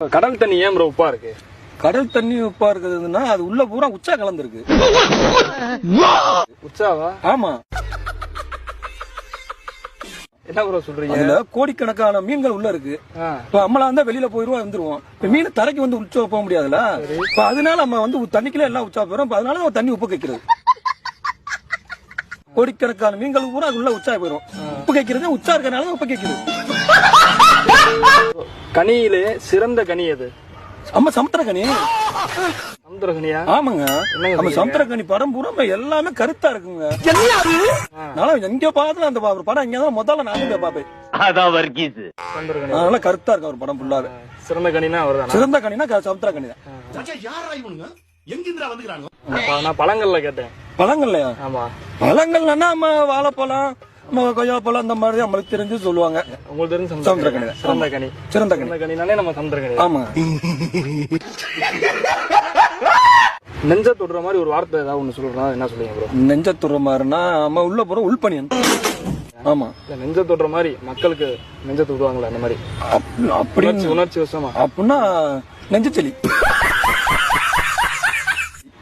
கடல் தண்ணி ஏன் ப்ரோ உப்பா இருக்கு? கடல் தண்ணி உப்பா இருக்குதுன்னா அது உள்ள பூரா உச்சா கலந்துருக்கு. உற்சாவா ஆமா. என்ன ப்ரோ சொல்றீங்க? அதுல கோடிக்கணக்கான மீன்கள் உள்ள இருக்கு. இப்ப நம்மளா இருந்தா வெளியில போயிருவோம் வந்துருவோம் இப்ப மீன் தரைக்கு வந்து உச்சா போக முடியாதுல்ல? இப்ப அதனால நம்ம வந்து தண்ணிக்குள்ள எல்லாம் உச்சா இப்ப அதனால தண்ணி உப்பு கைக்கிறது. கோடிக்கணக்கான மீன்கள் அது உள்ள உச்சா போயிரும். உப்பு கைக்கிறது? உச்சா இருக்கறனால உப்பு கைக்கிறது கனியிலே சிறந்த கனி சமுத்திர ஆமாங்க. நம்ம படம் பூரா எல்லாமே கருத்தா இருக்குங்க. எங்க பார்த்தாலும் அந்த படம். இங்க முதல்ல நானே போய் பார்ப்பேன். அதான் வர்க்கீஸ் சமுத்திர கனி அதனால கருத்தா இருக்கு அவர் படம் ஃபுல்லாவே சிறந்த கனினா அவர் சிறந்த கனினா க- சமுத்திரக்கனி தான். யாரா இவனுங்க? எங்கிருந்துடா வந்துக்கிறாங்க நான் பழங்கள்ல கேட்டேன். பழங்கள்லையா? ஆமா. பழங்கள்னா நம்ம வாழைப்பழம் நம்ம கொய்யாப்பழம் இந்த மாதிரி நம்மளுக்கு தெரிஞ்சு சொல்லுவாங்க. உங்களுக்கு தெரிஞ்ச சமுத்திர சமுத்திர கனி கனி தான். சிறந்த கனி சிறந்த கனி சிறந்த கனினாலே நம்ம சமுத்திர கனி ஆமா. நெஞ்ச தொடுற மாதிரி ஒரு வார்த்தை ஏதாவது ஒண்ணு சொல்றோம் என்ன சொல்லுங்க ப்ரோ நெஞ்சத்துற மாதிரினா நம்ம உள்ள போற உள்பணியன். ஆமா. நெஞ்ச தொடுற மாதிரி மக்களுக்கு நெஞ்ச தொடுவாங்களே அந்த மாதிரி? அப்- அப்படி உணர்ச்சி உணர்ச்சி வசமா? அப்படின்னா நெஞ்சச்செலி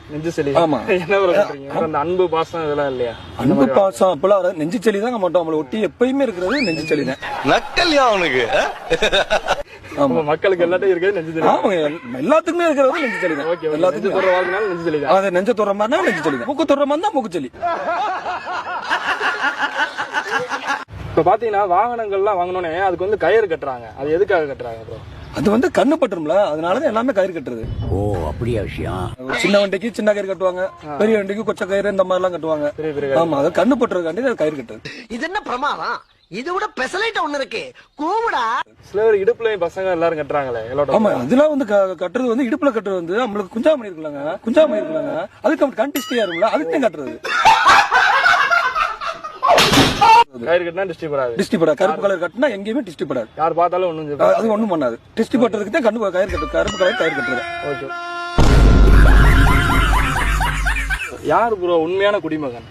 நெஞ்சு செலி. ஆமா. அந்த அன்பு பாசம் இதெல்லாம் இல்லையா? அன்பு பாசம் அப்பெல்லாம் நெஞ்சுச்செலி தான் மாட்டோம் நம்மளை ஒட்டி எப்பயுமே இருக்கிறது தான். நக்கல்யா அவனுக்கு? மக்களுக்கு எல்லாத்தையும் இருக்கிறது நெஞ்சு ஆமாங்க. எல்- எல்லாத்துக்குமே இருக்கிறது நெஞ்சுச்செலி தான். ஓகே நெஞ்சு எல்லாத்துக்கும். தொடுற வாழ்க்கைனால நெஞ்சு செலி தான். அது நெஞ்ச தொடுற மாதிரினா நெஞ்சுச்செலி தான். மூக்கு தொடுற மாதிரி தான் மூக்குச்செலி இப்ப பாத்தீங்கன்னா வாகனங்கள்லாம் வாங்கணும்னே அதுக்கு வந்து கயிறு கட்டுறாங்க. அது எதுக்காக கட்டுறாங்க ப்ரோ அது வந்து கண்ணு பட்டுரும்ல அதனாலதான் எல்லாமே கயிறு கட்டுறது. ஓ அப்படியா விஷயம்? சின்ன வண்டிக்கு சின்ன கயிறு கட்டுவாங்க பெரிய வண்டிக்கு கொச்ச கயிறு இந்த மாதிரி எல்லாம் கட்டுவாங்க ஆமா அது கண்ணு பட்டுறதுக்காண்டி அது கயிறு கட்டுறது. இது என்ன பிரமாதம்? இது விட பெசலைட் ஒண்ணு இருக்கு. கூவுடா. சில பேர் இடுப்புலயும் பசங்க எல்லாரும் கட்டுறாங்களே ஆமா இதெல்லாம் வந்து க- கட்டுறது வந்து இடுப்புல கட்டுறது வந்து நம்மளுக்கு குஞ்சாமணி இருக்கலாங்க குஞ்சாமணி இருக்கலாங்க அதுக்கு நம்ம கண்டிஸ்டியா இருக்கும்ல அதுக்கு தான் கட்டுறது. கயிறு கட்டினா டிஸ்ட்ரிக் வராது. டிஸ்டி கருப்பு கலர் கட்டினா எங்கேயுமே டிஸ்டி படாது யார் பார்த்தாலும் ஒண்ணும் அ- அது ஒண்ணும் பண்ணாது. டிஸ்டி பட்டுறதுக்கு தான் கண்ணு கயிறு கட்டு கருப்பு கலர் கயிறு கட்டுறது. ஓகே யார் ப்ரோ உண்மையான குடிமகன்.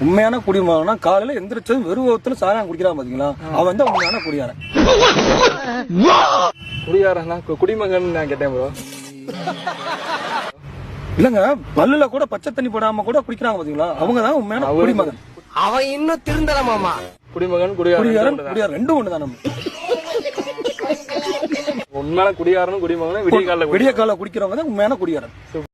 உண்மையான குடிமகனா காலையில எந்திரிச்சதும் வெறுவத்துல சாராயம் குடிக்கிறான் பாத்தீங்களா? அவன் வந்து உண்மையான குடியாரன். குடிகாரனா கு- குடிமகன் நான் கேட்டேன் ப்ரோ இல்லங்க பல்லுல கூட பச்சை தண்ணி போடாம கூட குடிக்கிறாங்க பாத்தீங்களா? அவங்க தான் உண்மையான குடிமகன். அவன் இன்னும் திருந்தல மாமா. குடிமகன் குடியாரன் குடிகாரன் குடியாரன் ரெண்டும் ஒண்ணுதான் நம்ம. உண்மையான குடிகாரனும் குடிமகனும் விடிய கால விடிய கால குடிக்கிறவங்க தான் உண்மையான குடியாரன்